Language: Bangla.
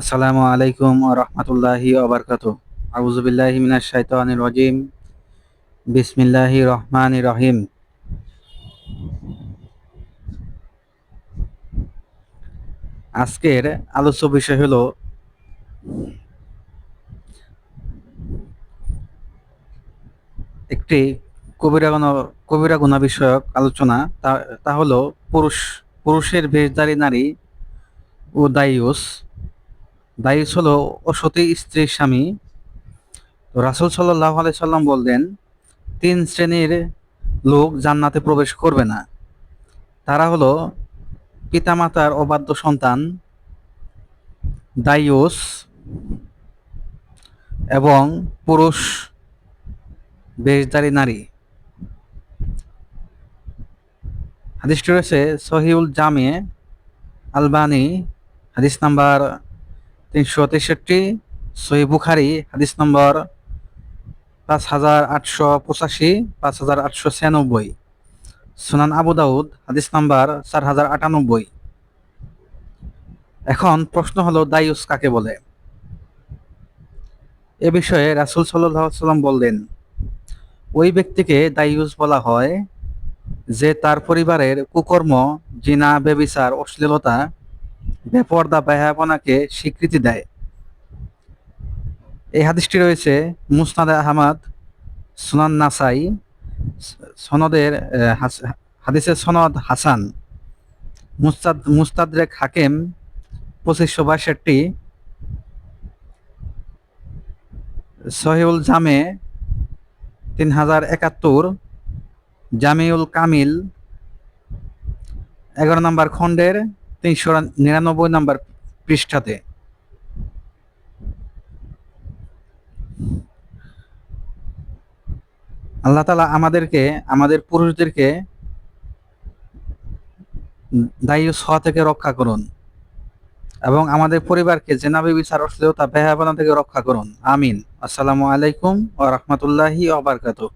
আসসালামু আলাইকুম রহমতুল্লাহি ওবরকাত আউজুবিল্লাহি মিনাশ শাইতানির রাজিম। বিসমিল্লাহি রহমানি রহিম। আজকের আলোচ্য বিষয় হলো একটি কবিরা গুণ, কবিরা গুণা বিষয়ক আলোচনা। তা তা হলো পুরুষ, পুরুষের বেশধারী নারী ও দায়ুস দায়ুস হলো অসতী স্ত্রীর স্বামী। তো রাসুল সাল্লাহ সাল্লাম বললেন, তিন শ্রেণির লোক জান্নাতে প্রবেশ করবে না। তারা হলো পিতামাতার অবাধ্য সন্তান, দায়ুস এবং পুরুষ বেশধারী নারী। হাদিসটি রয়েছে সহিউল জামে আলবানি, হাদিস নাম্বার তিনশো তেষট্টি, সহি বুখারি, হাদিস নম্বর পাঁচ হাজার আটশো পঁচাশি, পাঁচ হাজার আটশো ছিয়ানব্বই। সুনান আবু দাউদ, হাদিস নাম্বার চার হাজার আটানব্বই। এখন প্রশ্ন হলো, দায়ুস কাকে বলে? এ বিষয়ে রাসুল সাল্লাম বললেন, ওই ব্যক্তিকে দায়ুস বলা হয় যে তার পরিবারের কুকর্ম, জিনা, বেবিচার, অশ্লীলতা বেপর্দা ব্যয়াপনাকে স্বীকৃতি দেয়। এই হাদিসটি রয়েছে মুসনাদ আহমদ, সুনান নাসাই, সনদের হাদিসের সনদ হাসান। মুস্তাদ মুস্তাদরেক হাকেম, পঁচিশশো বাষট্টি। সহিউল জামে, তিন হাজার একাত্তর। জামিউল কামিল, এগারো নম্বর খণ্ডের। তিনশো নিরানব্বই নম্বর পৃষ্ঠাতে। আল্লাহ তালা আমাদেরকে, আমাদের পুরুষদেরকে দায়ী হওয়া থেকে রক্ষা করুন এবং আমাদের পরিবারকে জেনাবি বিচার অশ্লীলতা বেহাবানা থেকে রক্ষা করুন। আমিন। আসসালামু আলাইকুম ও রহমতুল্লাহি ওবরকাতুহ